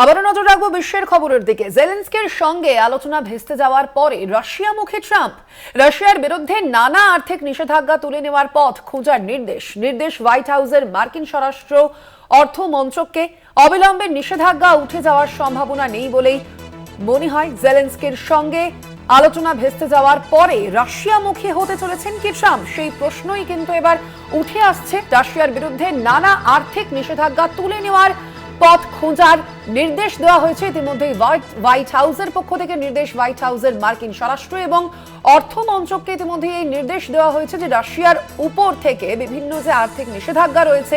আবারও নজর রাখব বিশ্বের খবরের দিকে। জেলেন্সকের সঙ্গে আলোচনা ভেস্তে যাওয়ার পরে রাশিয়া মুখে ট্রাম্প। রাশিয়ার বিরুদ্ধে নানা আর্থিক নিষেধাজ্ঞা তুলে নেওয়ার পথ খোঁজার নির্দেশ। নির্দেশ হোয়াইট হাউসের মার্কিন স্বরাষ্ট্র অর্থ মন্ত্রককে। অবিলম্বে নিষেধাজ্ঞা উঠে যাওয়ার সম্ভাবনা নেই বলেই মনে হয় জেলেন্সকের সঙ্গে আলোচনা ভেস্তে যাওয়ার পরে রাশিয়ামুখী হতে চলেছেন কি ট্রাম্প? সেই প্রশ্নই কিন্তু এবার উঠে আসছে। রাশিয়ার বিরুদ্ধে নানা আর্থিক নিষেধাজ্ঞা তুলে নেওয়ার পথ খোঁজার নির্দেশ দেওয়া হয়েছে। ইতিমধ্যে হোয়াইট হাউসের পক্ষ থেকে নির্দেশ হোয়াইট হাউসের মার্কিন স্বরাষ্ট্র এবং অর্থ মন্ত্রককে ইতিমধ্যে এই নির্দেশ দেওয়া হয়েছে যে রাশিয়ার উপর থেকে বিভিন্ন যে আর্থিক নিষেধাজ্ঞা রয়েছে,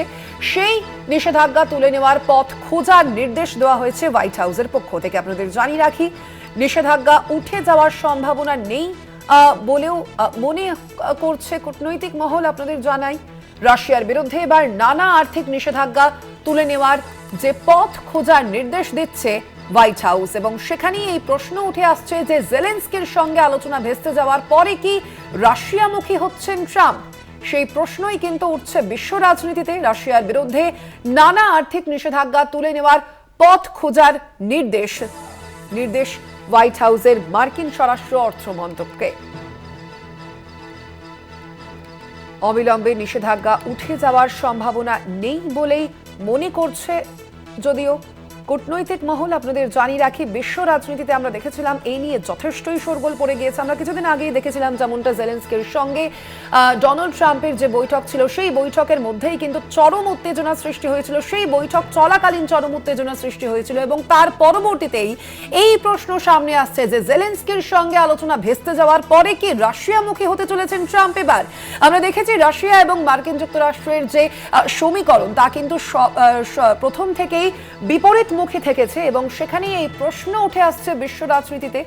সেই নিষেধাজ্ঞা তুলে নেওয়ার পথ খোঁজার নির্দেশ দেওয়া হয়েছে হোয়াইট হাউসের পক্ষ থেকে। আপনাদের জানিয়ে রাখি, নিষেধাজ্ঞা উঠে যাওয়ার সম্ভাবনা নেই বলেও মনে করছে কূটনৈতিক মহল। আপনাদের জানাই, রাশিয়ার বিরুদ্ধে এবার নানা আর্থিক নিষেধাজ্ঞা তুলে নেওয়ার যে পথ খোঁজার নির্দেশ দিচ্ছে হোয়াইট হাউস। এবং সেখানেই এই প্রশ্ন উঠে আসছে যে জেলেন্সকির সঙ্গে আলোচনা ভেস্তে যাওয়ার পরে কি রাশিয়ামুখী হচ্ছেন ট্রাম্প? সেই প্রশ্নই কিন্তু উঠছে বিশ্ব রাজনীতিতে। রাশিয়ার বিরুদ্ধে নানা আর্থিক নিষেধাজ্ঞা তুলে নেওয়ার পথ খোঁজার নির্দেশ। নির্দেশ হোয়াইট হাউসের মার্কিন স্বরাষ্ট্র অর্থ মন্ত্রককে অবিলম্বে নিষেধাজ্ঞা উঠে যাওয়ার সম্ভাবনা নেই বলেই মনে করছে যদিও কূটনৈতিক মহল আপনাদের জানিয়ে রাখি, বিশ্ব রাজনীতিতে আমরা দেখেছিলাম এই নিয়ে যথেষ্টই শোরগোল পড়ে গিয়েছে। আমরা কিছুদিন আগেই দেখেছিলাম যেমনটা জেলেন্সকের সঙ্গে ডোনাল্ড ট্রাম্পের যে বৈঠক ছিল, সেই বৈঠকের মধ্যেই কিন্তু চরম উত্তেজনা সৃষ্টি হয়েছিল। সেই বৈঠক চলাকালীন চরম উত্তেজনা সৃষ্টি হয়েছিল এবং তার পরবর্তীতেই এই প্রশ্ন সামনে আসছে যে জেলেন্সকির সঙ্গে আলোচনা ভেস্তে যাওয়ার পরে কি রাশিয়ামুখী হতে চলেছেন ট্রাম্প এবার? আমরা দেখেছি রাশিয়া এবং মার্কিন যুক্তরাষ্ট্রের যে সমীকরণ, তা কিন্তু প্রথম থেকেই বিপরীতমুখী থেকেছে এবং সেখানেই এই প্রশ্ন উঠে আসছে বিশ্ব রাজনীতিতে।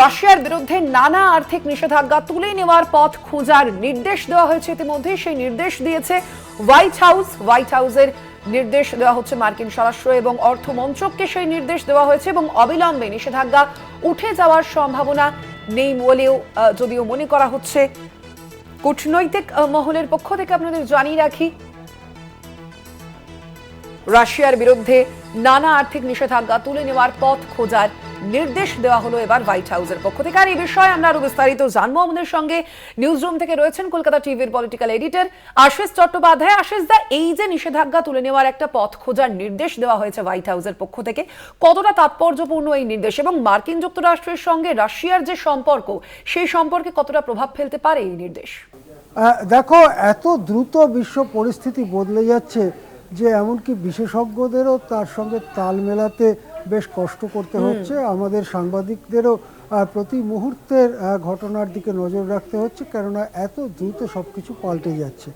রাশিয়ার বিরুদ্ধে নানা আর্থিক নিষেধাজ্ঞা তুলে নেওয়ার পথ খোঁজার নির্দেশ দেওয়া হয়েছে ইতিমধ্যে সেই নির্দেশ দিয়েছে হোয়াইট হাউস। হোয়াইট হাউসের নির্দেশ দেওয়া হচ্ছে মার্কিন স্বরাষ্ট্র এবং অর্থ মন্ত্রককে সেই নির্দেশ দেওয়া হয়েছে এবং অবিলম্বে নিষেধাজ্ঞা উঠে যাওয়ার সম্ভাবনা নেই বলেও যদিও মনে করা হচ্ছে। কূটনৈতিক মহলের পক্ষ থেকে আপনাদের জানিয়ে রাখি, রাশিয়ার বিরুদ্ধে নানা আর্থিক নিষেধাজ্ঞা তুলে নেওয়ার পথ খোঁজার নির্দেশ দেওয়া হলো এবার হোয়াইট হাউসের পক্ষ থেকে। আর এই বিষয়ে আমরা আরও বিস্তারিত জানব আমাদের সঙ্গে। নিউজ রুম থেকে রয়েছেন কলকাতা টিভির পলিটিক্যাল এডিটর আশিস চট্টোপাধ্যায়। আশিস দা, এই যে নিষেধাজ্ঞা তুলে নেওয়ার একটা পথ খোঁজার নির্দেশ দেওয়া হয়েছে হোয়াইট হাউসের পক্ষ থেকে, কতটা তাৎপর্যপূর্ণ এই নির্দেশ এবং মার্কিন যুক্তরাষ্ট্রের সঙ্গে রাশিয়ার যে সম্পর্ক, সেই সম্পর্কে কতটা প্রভাব ফেলতে পারে এই নির্দেশ? দেখো, এত দ্রুত বিশ্ব পরিস্থিতি বদলে যাচ্ছে যে এমনকি বিশেষজ্ঞদেরও তার সঙ্গে তাল মেলাতে বেশ কষ্ট করতে হচ্ছে। আমাদের সাংবাদিকদেরও প্রতি মুহূর্তের ঘটনার দিকে নজর রাখতে হচ্ছে কেননা এত দ্রুত সব কিছু পাল্টে যাচ্ছে।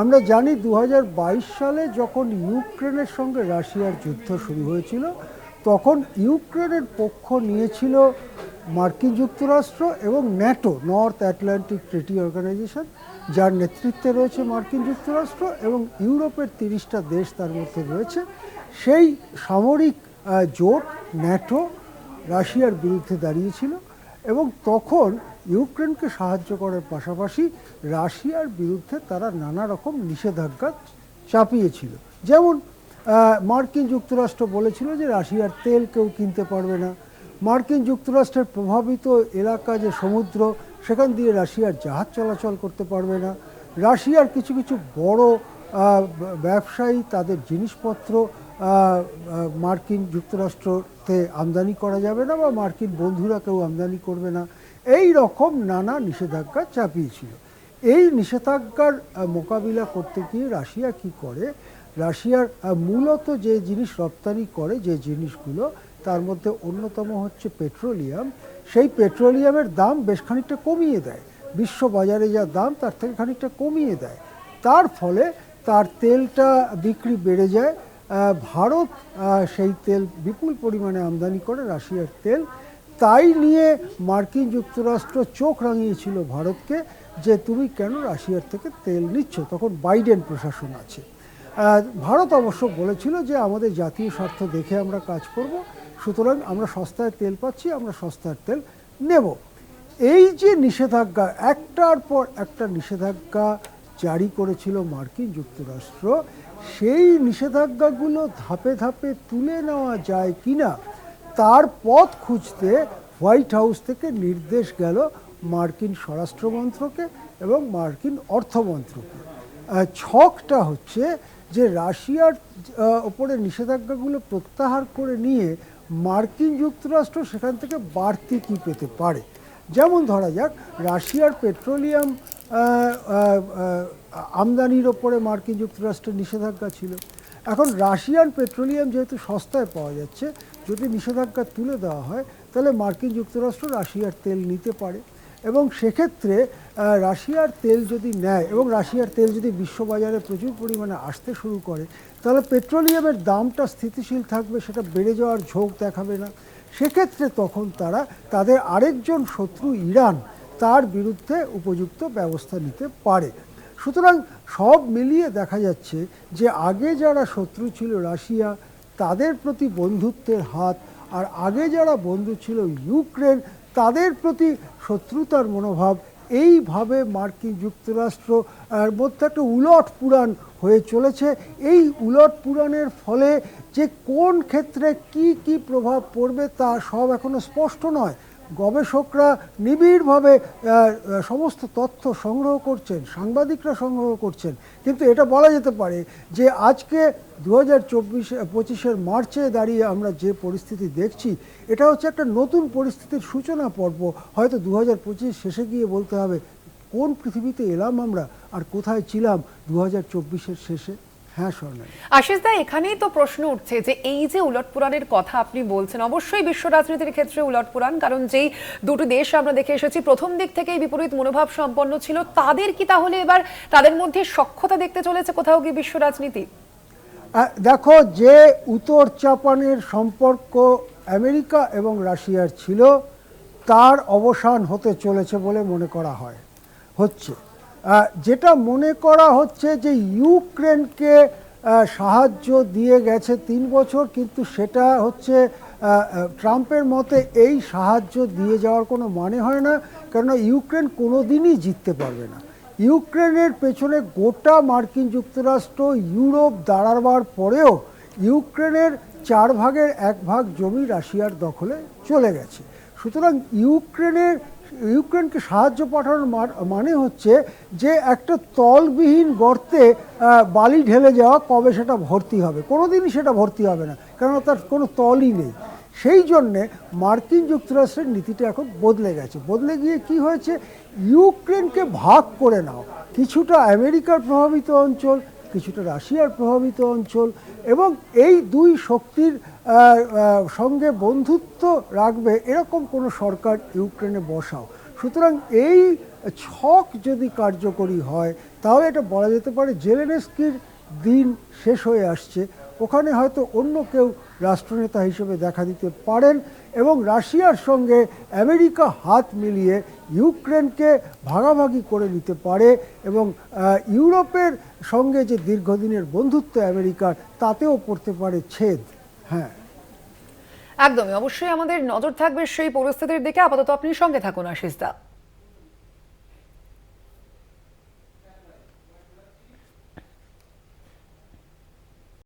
আমরা জানি দু হাজার বাইশ সালে যখন ইউক্রেনের সঙ্গে রাশিয়ার যুদ্ধ শুরু হয়েছিল তখন ইউক্রেনের পক্ষ নিয়েছিল মার্কিন যুক্তরাষ্ট্র এবং NATO north Atlantic treaty organisation. যার নেতৃত্বে রয়েছে মার্কিন যুক্তরাষ্ট্র এবং ইউরোপের তিরিশটা দেশ তার মধ্যে রয়েছে। সেই সামরিক জোট ন্যাটো রাশিয়ার বিরুদ্ধে দাঁড়িয়েছিল এবং তখন ইউক্রেনকে সাহায্য করার পাশাপাশি রাশিয়ার বিরুদ্ধে তারা নানা রকম নিষেধাজ্ঞা চাপিয়েছিল। যেমন মার্কিন যুক্তরাষ্ট্র বলেছিল যে রাশিয়ার তেল কেউ কিনতে পারবে না। মার্কিন যুক্তরাষ্ট্রের প্রভাবিত এলাকা যে সমুদ্র সেখান দিয়ে রাশিয়ার জাহাজ চলাচল করতে পারবে না। রাশিয়ার কিছু কিছু বড় ব্যবসায়ী তাদের জিনিসপত্র মার্কিন যুক্তরাষ্ট্রতে আমদানি করা যাবে না বা মার্কিন বন্ধুরা কেউ আমদানি করবে না। এই রকম নানা নিষেধাজ্ঞা চাপিয়েছিল। এই নিষেধাজ্ঞার মোকাবিলা করতে গিয়ে রাশিয়া কি করে? রাশিয়ার মূলত যে জিনিস রপ্তানি করে, যে জিনিসগুলো, তার মধ্যে অন্যতম হচ্ছে পেট্রোলিয়াম। সেই পেট্রোলিয়ামের দাম বেশ খানিকটা কমিয়ে দেয়। বিশ্ব বাজারে যা দাম, তার থেকে খানিকটা কমিয়ে দেয়। তার ফলে তার তেলটা বিক্রি বেড়ে যায়। ভারত সেই তেল বিপুল পরিমাণে আমদানি করে রাশিয়ার তেল। তাই নিয়ে মার্কিন যুক্তরাষ্ট্র চোখ রাঙিয়েছিল ভারতকে যে, তুমি কেন রাশিয়ার থেকে তেল নিচ্ছ? তখন বাইডেন প্রশাসন আছে। ভারত অবশ্য বলেছিল যে আমাদের জাতীয় স্বার্থ দেখে আমরা কাজ করব, সুতরাং আমরা সস্তায় তেল পাচ্ছি, আমরা সস্তার তেল নেব। এই যে নিষেধাজ্ঞা, একটার পর একটা নিষেধাজ্ঞা জারি করেছিল মার্কিন যুক্তরাষ্ট্র, সেই নিষেধাজ্ঞাগুলো ধাপে ধাপে তুলে নেওয়া যায় কিনা, তার পথ খুঁজতে হোয়াইট হাউস থেকে নির্দেশ গেল মার্কিন স্বরাষ্ট্রমন্ত্রকে এবং মার্কিন অর্থমন্ত্রকে। ছকটা হচ্ছে যে রাশিয়ার ওপরে নিষেধাজ্ঞাগুলো প্রত্যাহার করে নিয়ে মার্কিন যুক্তরাষ্ট্র সেখান থেকে বাড়তি কী পেতে পারে? যেমন ধরা যাক, রাশিয়ার পেট্রোলিয়াম আমদানির ওপরে মার্কিন যুক্তরাষ্ট্রের নিষেধাজ্ঞা ছিল। এখন রাশিয়ান পেট্রোলিয়াম যেহেতু সস্তায় পাওয়া যাচ্ছে, যদি নিষেধাজ্ঞা তুলে দেওয়া হয়, তাহলে মার্কিন যুক্তরাষ্ট্র রাশিয়ার তেল নিতে পারে। এবং সেক্ষেত্রে রাশিয়ার তেল যদি নেয় এবং রাশিয়ার তেল যদি বিশ্ববাজারে প্রচুর পরিমাণে আসতে শুরু করে, তাহলে পেট্রোলিয়ামের দামটা স্থিতিশীল থাকবে, সেটা বেড়ে যাওয়ার ঝোঁক দেখাবে না। সেক্ষেত্রে তখন তারা তাদের আরেকজন শত্রু ইরান, তার বিরুদ্ধে উপযুক্ত ব্যবস্থা নিতে পারে। সুতরাং সব মিলিয়ে দেখা যাচ্ছে যে আগে যারা শত্রু ছিল রাশিয়া, তাদের প্রতি বন্ধুত্বের হাত, আর আগে যারা বন্ধু ছিল ইউক্রেন, তাদের প্রতি শত্রুতার মনোভাব এইভাবে মার্কিন যুক্তরাষ্ট্র মধ্যে একটা উলট পুরাণ হয়ে চলেছে। এই উলট পুরাণের ফলে যে কোন ক্ষেত্রে কি কি প্রভাব পড়বে তা সব এখনও স্পষ্ট নয়। গবেষকরা নিবিড়ভাবে সমস্ত তথ্য সংগ্রহ করছেন, সাংবাদিকরা সংগ্রহ করছেন। কিন্তু এটা বলা যেতে পারে যে আজকে দু হাজার চব্বিশে পঁচিশের মার্চে দাঁড়িয়ে আমরা যে পরিস্থিতি দেখছি, এটা হচ্ছে একটা নতুন পরিস্থিতির সূচনা পর্ব। হয়তো দু হাজার পঁচিশ শেষে গিয়ে বলতে হবে, কোন পৃথিবীতে এলাম আমরা আর কোথায় ছিলাম দু হাজার চব্বিশের শেষে? হ্যাঁ স্বর্ণালী। আশিস দা এখানেই তো প্রশ্ন উঠছে যে এই যে উলটপুরাণের কথা আপনি বলছেন অবশ্যই বিশ্ব রাজনীতির ক্ষেত্রে উলটপুরাণ কারণ যেই দুটো দেশ আমরা দেখে এসেছি প্রথম দিক থেকেই বিপরীত মনোভাব সম্পন্ন ছিল। তাদের কি তাহলে এবার তাদের মধ্যে সক্ষতা দেখতে চলেছে কোথাও কি বিশ্ব রাজনীতি? দেখো যে উত্তর জাপানের সম্পর্ক আমেরিকা এবং রাশিয়ার ছিল তার অবসান হতে চলেছে বলে মনে করা হয় হচ্ছে। যেটা মনে করা হচ্ছে যে ইউক্রেনকে সাহায্য দিয়ে গেছে তিন বছর, কিন্তু সেটা হচ্ছে ট্রাম্পের মতে এই সাহায্য দিয়ে যাওয়ার কোনো মানে হয় না, কেননা ইউক্রেন কোনো দিনই জিততে পারবে না। ইউক্রেনের পেছনে গোটা মার্কিন যুক্তরাষ্ট্র, ইউরোপ দাঁড়াবার পরেও ইউক্রেনের চার ভাগের এক ভাগ জমি রাশিয়ার দখলে চলে গেছে। সুতরাং ইউক্রেনের ইউক্রেনকে সাহায্য পাঠানোর মানে হচ্ছে যে একটা তলবিহীন গর্তে বালি ঢেলে যাওয়া কবে সেটা ভর্তি হবে। কোনোদিনই সেটা ভর্তি হবে না, কেননা তার কোনো তলই নেই। সেই জন্যে মার্কিন যুক্তরাষ্ট্রের নীতিটা এখন বদলে গেছে। বদলে গিয়ে কি হয়েছে? ইউক্রেনকে ভাগ করে নাও। কিছুটা আমেরিকার প্রভাবিত অঞ্চল কিছুটা রাশিয়ার প্রভাবিত অঞ্চল এবং এই দুই শক্তির সঙ্গে বন্ধুত্ব রাখবে এরকম কোনো সরকার ইউক্রেনে বসাও। সুতরাং এই ছক যদি কার্যকরী হয়, তাহলে এটা বলা যেতে পারে জেলেনেস্কির দিন শেষ হয়ে আসছে। ওখানে হয়তো অন্য কেউ রাষ্ট্রনেতা হিসেবে দেখা দিতে পারেন এবং রাশিয়ার সঙ্গে আমেরিকা হাত মিলিয়ে ইউক্রেনকে ভাগাভাগি করে নিতে পারে এবং ইউরোপের সঙ্গে যে দীর্ঘদিনের বন্ধুত্ব আমেরিকার, তাতেও পড়তে পারে ছেদ। হ্যাঁ। একদমই। অবশ্যই আমাদের নজর থাকবে সেই পরিস্থিতির দিকে। আপাতত আপনি সঙ্গে থাকুন, আশিস দা।